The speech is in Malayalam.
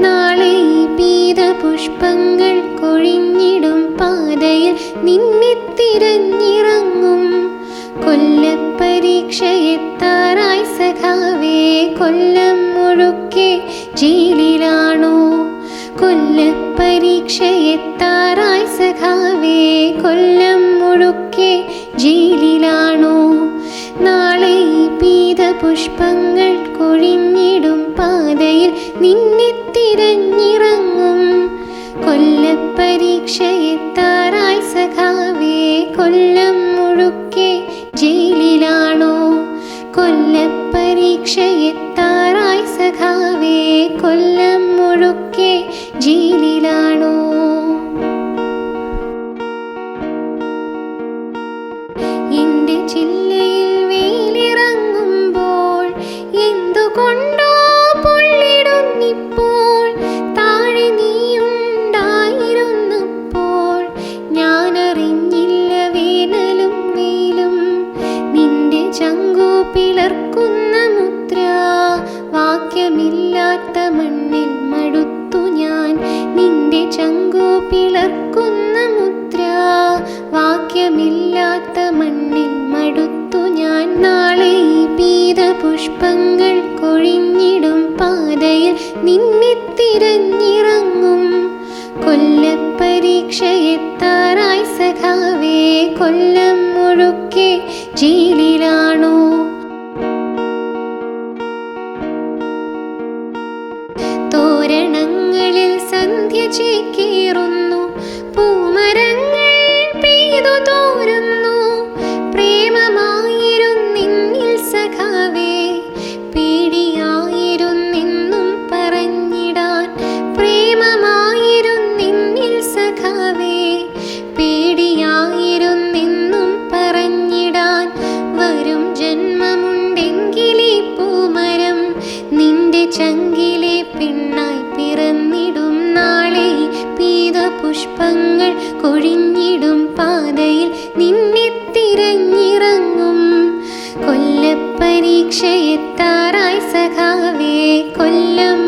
നാളെ പീതപുഷ്പങ്ങൾ കൊഴിഞ്ഞിടും പാതയിൽ നിന്നെ തിരഞ്ഞിറങ്ങും കൊല്ലപ്പരീക്ഷയെത്താറായി സഖാവേ കൊല്ലം മുഴുക്കെ ജയിലിലാണോ? കൊല്ലപ്പരീക്ഷയെത്താറായി സഖാവേ കൊല്ലം മുഴുക്കെ ജയിലിലാണോ? നാളെ പീതപുഷ്പങ്ങൾ കൊഴിഞ്ഞിടും പാതയിൽ നിന്നെ തിരഞ്ഞിറങ്ങും. കൊല്ലപ്പരീക്ഷ എത്താറായി സഖാവേ കൊല്ലം മുഴുക്കെ ജയിലിലാണോ? കൊല്ലപ്പരീക്ഷ എത്താറായി സഖാവേ കൊല്ലം മുഴുക്കെ ജയിലിലാണോ? എന്റെ ചില്ലയിൽ വെയിലിറങ്ങുമ്പോൾ എന്തുകൊണ്ടോ വാക്യമില്ലാത്ത മണ്ണിൽ മടുത്തു ഞാൻ. നിന്റെ ചങ്കു പിളർക്കുന്ന മുദ്ര. വാക്യമില്ലാത്ത മണ്ണിൽ മടുത്തു ഞാൻ. നാളെ ഈ പീതപുഷ്പങ്ങൾ കൊഴിഞ്ഞിടും പാതയിൽ നിന്നെ തിരഞ്ഞിറങ്ങും കൊല്ലപ്പരീക്ഷയെത്താറായി സഖാവേ കൊല്ലം മുഴുക്കെ ജയിലിലാണോ തോരണങ്ങളിൽ സന്ധ്യ ചേക്കേറുന്നു പീതപുഷ്പങ്ങൾ കൊഴിഞ്ഞിടും പാതയിൽ നിന്നെ തിരഞ്ഞിറങ്ങും കൊല്ലപ്പരീക്ഷയെത്താറായി സഖാവേ കൊല്ലം